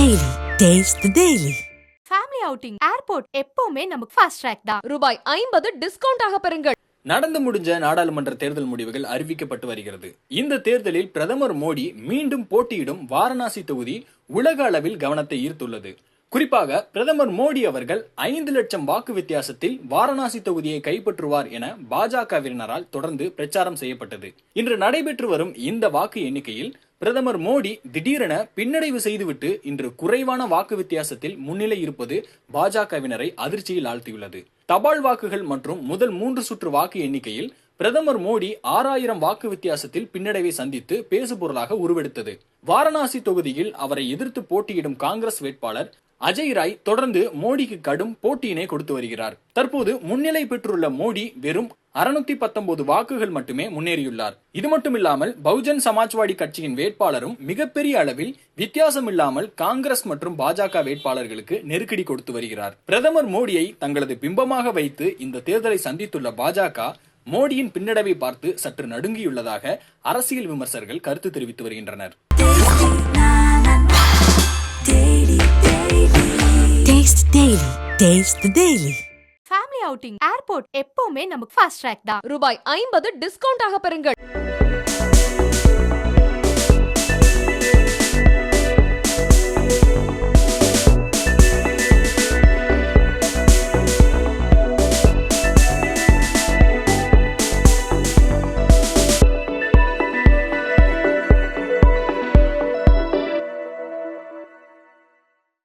Taste the Daily. Family outing airport எப்பவுமே நமக்கு fast track தான். ரூபாய் ஐம்பது டிஸ்கவுண்ட் ஆக பெறுங்கள். நடந்து முடிஞ்ச நாடாளுமன்ற தேர்தல் முடிவுகள் அறிவிக்கப்பட்டு வருகிறது. இந்த தேர்தலில் பிரதமர் மோடி மீண்டும் போட்டியிடும் வாரணாசி தொகுதி உலக அளவில் கவனத்தை ஈர்த்துள்ளது. குறிப்பாக பிரதமர் மோடி அவர்கள் ஐந்து லட்சம் வாக்கு வித்தியாசத்தில் வாரணாசி தொகுதியை கைப்பற்றுவார் என பாஜகவினரால் தொடர்ந்து பிரச்சாரம் செய்யப்பட்டது. இன்று நடைபெற்று வரும் இந்த வாக்கு எண்ணிக்கையில் பிரதமர் மோடி திடீரென பின்னடைவு செய்துவிட்டு இன்று குறைவான வாக்கு வித்தியாசத்தில் முன்னிலை இருப்பது பாஜகவினரை அதிர்ச்சியில் ஆழ்த்தியுள்ளது. தபால் வாக்குகள் மற்றும் முதல் மூன்று சுற்று வாக்கு எண்ணிக்கையில் பிரதமர் மோடி ஆறாயிரம் வாக்கு வித்தியாசத்தில் பின்னடைவை சந்தித்து பேசுபொருளாக உருவெடுத்தது. வாரணாசி தொகுதியில் அவரை எதிர்த்து போட்டியிடும் காங்கிரஸ் வேட்பாளர் அஜய் ராய் தொடர்ந்து மோடிக்கு கடும் போட்டியினை கொடுத்து வருகிறார். தற்போது முன்னிலை பெற்றுள்ள மோடி வெறும் அறுநூத்தி பத்தொன்பது வாக்குகள் மட்டுமே முன்னேறியுள்ளார். இது மட்டுமில்லாமல் பகுஜன் சமாஜ்வாடி கட்சியின் வேட்பாளரும் மிகப்பெரிய அளவில் வித்தியாசம் இல்லாமல் காங்கிரஸ் மற்றும் பாஜக வேட்பாளர்களுக்கு நெருக்கடி கொடுத்து வருகிறார். பிரதமர் மோடியை தங்களது பிம்பமாக வைத்து இந்த தேர்தலை சந்தித்துள்ள பாஜக மோடியின் பின்னடைவை பார்த்து சற்று நடுங்கியுள்ளதாக அரசியல் விமர்சகர்கள் கருத்து தெரிவித்து வருகின்றனர். Daily taste Daily. Family outing airport எப்பவுமே நமக்கு ஃபாஸ்ட் ட்ராக் தான். ரூபாய் ஐம்பது டிஸ்கவுண்ட் ஆக பெறுங்கள்.